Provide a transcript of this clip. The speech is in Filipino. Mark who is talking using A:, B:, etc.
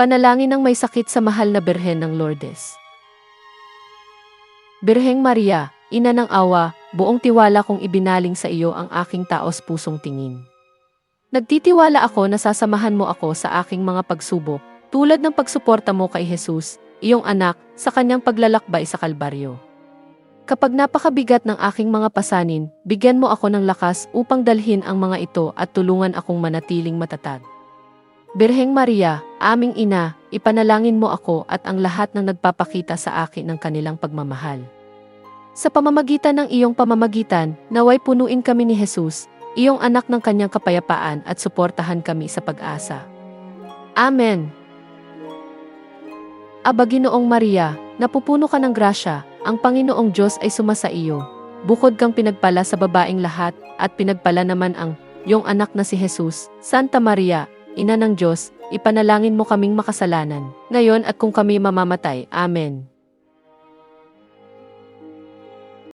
A: Panalangin ng may sakit sa mahal na Birhen ng Lourdes. Birheng Maria, ina ng awa, buong tiwala kong ibinaling sa iyo ang aking taos pusong tingin. Nagtitiwala ako na sasamahan mo ako sa aking mga pagsubok, tulad ng pagsuporta mo kay Jesus, iyong anak, sa kanyang paglalakbay sa Kalbaryo. Kapag napakabigat ng aking mga pasanin, bigyan mo ako ng lakas upang dalhin ang mga ito at tulungan akong manatiling matatag. Birheng Maria, aming ina, ipanalangin mo ako at ang lahat ng nagpapakita sa akin ng kanilang pagmamahal. Sa pamamagitan ng iyong pamamagitan, naway punuin kami ni Jesus, iyong anak ng kanyang kapayapaan at suportahan kami sa pag-asa. Amen. Aba Ginoong Maria, napupuno ka ng grasya, ang Panginoong Diyos ay sumasa iyo. Bukod kang pinagpala sa babaing lahat, at pinagpala naman ang iyong anak na si Jesus. Santa Maria, Ina ng Diyos, ipanalangin mo kaming makasalanan, ngayon at kung kami mamamatay. Amen.